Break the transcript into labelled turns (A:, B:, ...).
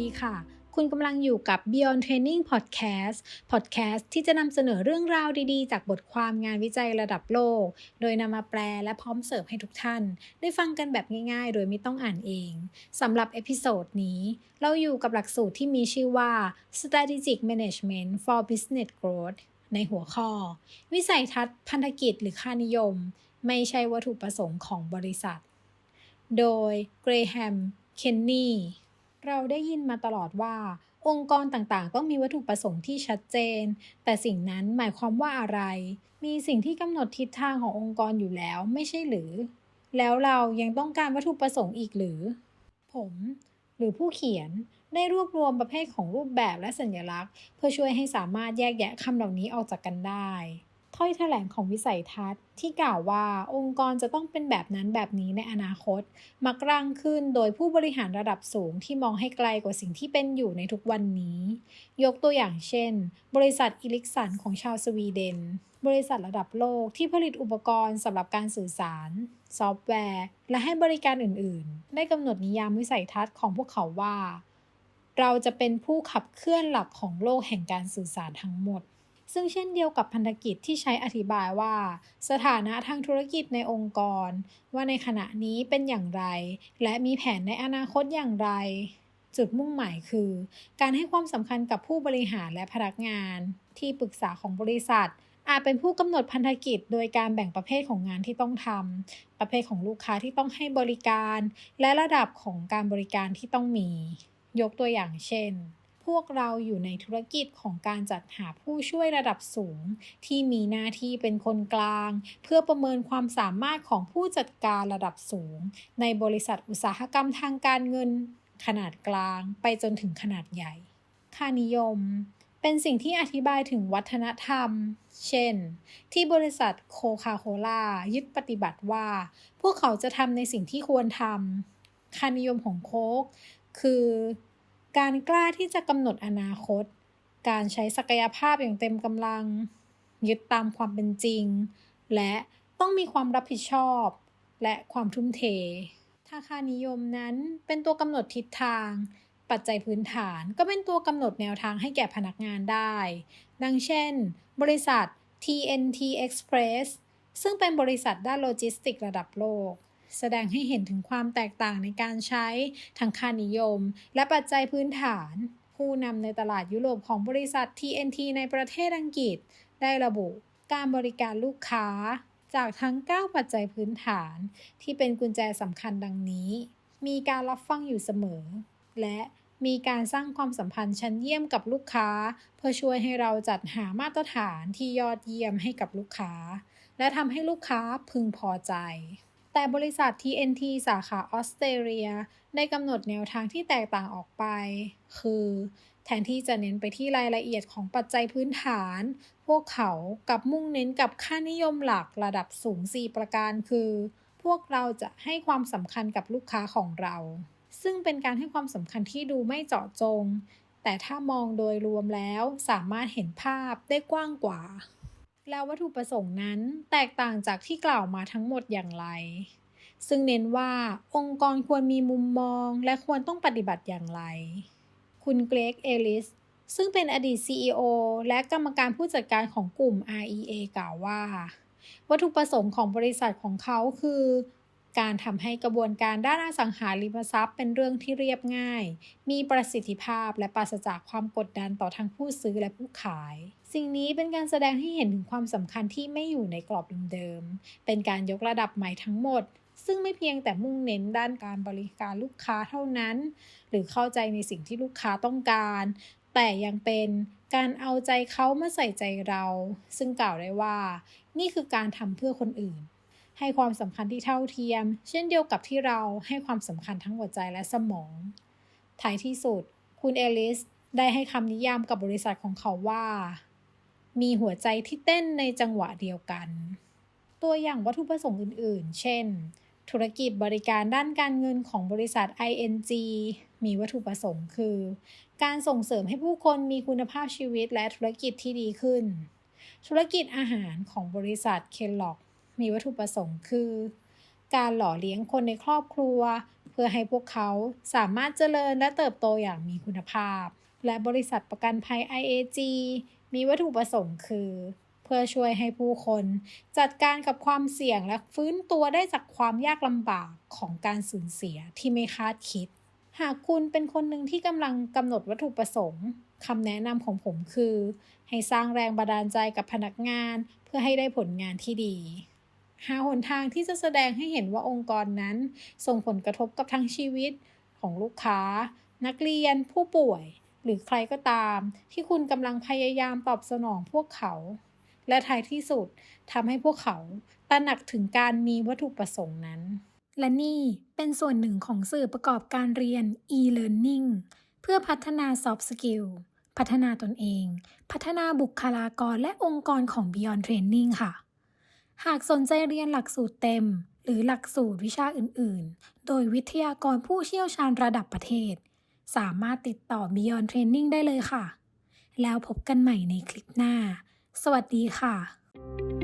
A: ดีค่ะ คุณกำลังอยู่กับ Beyond Training Podcast Podcast ที่จะนำเสนอเรื่องราวดีๆ จากบทความงานวิจัยระดับโลก โดยนำมาแปลและพร้อมเสิร์ฟให้ทุกท่าน ได้ฟังกันแบบง่ายๆ โดยไม่ต้องอ่านเองสำหรับเอพิโซดนี้ เราอยู่กับหลักสูตรที่มีชื่อว่า Strategic Management for Business Growth ในหัวข้อ วิสัยทัศน์พันธกิจหรือค่านิยม ไม่ใช่วัตถุประสงค์ของบริษัท โดยเกรแฮม เคนนี่ เราได้ยินมาตลอดว่า องค์กรต่างๆ ต้องมีวัตถุประสงค์ที่ชัดเจน แต่สิ่งนั้นหมายความว่าอะไร มีสิ่งที่กำหนดทิศทางขององค์กรอยู่แล้วไม่ใช่หรือ แล้วเรายังต้องการวัตถุประสงค์อีกหรือ ผม หรือผู้เขียนได้รวบรวมประเภทของรูปแบบและสัญลักษณ์ เพื่อช่วยให้สามารถแยกแยะคำเหล่านี้ออกจากกันได้ ถ้อยแถลงของวิสัยทัศน์ ที่กล่าวว่าองค์กรจะต้องเป็นแบบนั้นแบบนี้ในอนาคต มักร่างขึ้นโดยผู้บริหารระดับสูงที่มองให้ไกลกว่าสิ่งที่เป็นอยู่ในทุกวันนี้ ยกตัวอย่างเช่น บริษัทอิลิกสันของชาวสวีเดน บริษัทระดับโลกที่ผลิตอุปกรณ์สำหรับการสื่อสาร ซอฟต์แวร์ และให้บริการอื่น ๆ ได้กำหนดนิยามวิสัยทัศน์ของพวกเขาว่า เราจะเป็นผู้ขับเคลื่อนหลักของโลกแห่งการสื่อสารทั้งหมด ซึ่งเช่นเดียวกับพันธกิจที่ใช้อธิบายว่า สถานะทางธุรกิจในองค์กร ว่าในขณะนี้เป็นอย่างไร และมีแผนในอนาคตอย่างไร จุดมุ่งหมายคือ การให้ความสำคัญกับผู้บริหารและพนักงาน ที่ปรึกษาของบริษัท อาจเป็นผู้กำหนดพันธกิจ โดยการแบ่งประเภทของงานที่ต้องทำประเภทของลูกค้าที่ต้องให้บริการ และระดับของการบริการที่ต้องมี ยกตัวอย่างเช่น พวกเราอยู่ในธุรกิจของการจัดหาผู้ช่วยระดับสูง ที่มีหน้าที่เป็นคนกลาง เพื่อประเมินความสามารถของผู้จัดการระดับสูง ในบริษัทอุตสาหกรรมทางการเงิน ขนาดกลางไปจนถึงขนาดใหญ่ ค่านิยมเป็นสิ่งที่อธิบายถึงวัฒนธรรม เช่น ที่บริษัทโคคาโคล่ายึดปฏิบัติว่า พวกเขาจะทำในสิ่งที่ควรทำค่านิยมของโคกคือ การกล้าที่จะกำหนดอนาคต การใช้ศักยภาพอย่างเต็มกำลัง ยึดตามความเป็นจริง และต้องมีความรับผิดชอบ และความทุ่มเทถ้าคานิยมนั้นเป็นตัวกำหนดทิศทาง ปัจจัยพื้นฐานก็เป็นตัวกำหนดแนวทางให้แก่พนักงานได้ ดังเช่น บริษัท TNT Express ซึ่งเป็นบริษัทด้านโลจิสติกระดับโลก แสดงให้เห็นถึงความแตกต่างในการใช้ทั้งค่านิยม และปัจจัยพื้นฐาน ผู้นำในตลาดยุโรปของบริษัท TNT ในประเทศอังกฤษ ได้ระบุการบริการลูกค้าจากทั้ง 9 ปัจจัยพื้นฐาน ที่เป็นกุญแจสำคัญดังนี้ มีการรับฟังอยู่เสมอ และมีการสร้างความสัมพันธ์ชั้นเยี่ยมกับลูกค้า เพื่อช่วยให้เราจัดหามาตรฐานที่ยอดเยี่ยมให้กับลูกค้า และทำให้ลูกค้าพึงพอใจ แต่บริษัท TNT สาขาออสเตรเลีย ได้กำหนดแนวทางที่แตกต่างออกไป คือ แทนที่จะเน้นไปที่รายละเอียดของปัจจัยพื้นฐาน พวกเขากับมุ่งเน้นกับค่านิยมหลักระดับสูง 4 ประการ คือ พวกเราจะให้ความสำคัญกับลูกค้าของเรา ซึ่งเป็นการให้ความสำคัญที่ดูไม่เจาะจง แต่ถ้ามองโดยรวมแล้วสามารถเห็นภาพได้กว้างกว่า แล้ววัตถุประสงค์นั้นแตกต่างจากที่กล่าวมาทั้งหมดอย่างไร ซึ่งเน้นว่าองค์กรควรมีมุมมองและควรต้องปฏิบัติอย่างไร คุณเกรกเอลิส ซึ่งเป็นอดีต CEO และกรรมการผู้จัดการของกลุ่ม REA กล่าวว่า วัตถุประสงค์ของบริษัทของเขาคือ การทำให้กระบวนการด้านอสังหาริมทรัพย์ เป็นเรื่องที่เรียบง่าย มีประสิทธิภาพและปราศจากความกดดันต่อทั้งผู้ซื้อและผู้ขาย สิ่งนี้เป็นการแสดงให้เห็นถึงความสำคัญที่ไม่อยู่ในกรอบเดิมๆ เป็นการยกระดับใหม่ทั้งหมด ซึ่งไม่เพียงแต่มุ่งเน้นด้านการบริการลูกค้าเท่านั้น หรือเข้าใจในสิ่งที่ลูกค้าต้องการ แต่ยังเป็นการเอาใจเขามาใส่ใจเรา ซึ่งกล่าวได้ว่า นี่คือการทำเพื่อคนอื่น ให้ความสำคัญที่เท่าเทียม เช่นเดียวกับที่เราให้ความสำคัญทั้งหัวใจและสมอง ท้ายที่สุด คุณเอลิสได้ให้คำนิยามกับบริษัทของเขาว่า มีหัวใจที่เต้นในจังหวะเดียวกัน ตัวอย่างวัตถุประสงค์อื่น ๆ เช่น ธุรกิจบริการด้านการเงินของบริษัท ING มีวัตถุประสงค์คือ การส่งเสริมให้ผู้คนมีคุณภาพชีวิตและธุรกิจที่ดีขึ้น ธุรกิจอาหารของบริษัทเคลล็อก มีวัตถุประสงค์คือ การหล่อเลี้ยงคนในครอบครัว เพื่อให้พวกเขาสามารถเจริญและเติบโตอย่างมีคุณภาพ และบริษัทประกันภัย IAG มีวัตถุประสงค์คือ เพื่อช่วยให้ผู้คนจัดการกับความเสี่ยงและฟื้นตัวได้จากความยากลำบากของการสูญเสียที่ไม่คาดคิด หากคุณเป็นคนหนึ่งที่กำลังกำหนดวัตถุประสงค์คำแนะนำของผมคือ ให้สร้างแรงบันดาลใจกับพนักงาน เพื่อให้ได้ผลงานที่ดี หาหนทางที่จะแสดงให้เห็นว่าองค์กรนั้น ส่งผลกระทบกับทั้งชีวิตของลูกค้า นักเรียนผู้ป่วย หรือใครก็ตาม ที่คุณกำลังพยายามตอบสนองพวกเขา และท้ายที่สุดทำให้พวกเขาตระหนักถึงการมีวัตถุประสงค์นั้น และนี่เป็นส่วนหนึ่งของสื่อประกอบการเรียน e-learning เพื่อพัฒนา soft skill พัฒนาตนเอง พัฒนาบุคลากรและองค์กรของ Beyond Training ค่ะ หากสนใจเรียนหลักสูตรเต็ม หรือหลักสูตรวิชาอื่น ๆ โดยวิทยากรผู้เชี่ยวชาญระดับประเทศ สามารถติดต่อ Beyond Training ได้เลยค่ะ แล้วพบกันใหม่ในคลิปหน้า สวัสดีค่ะ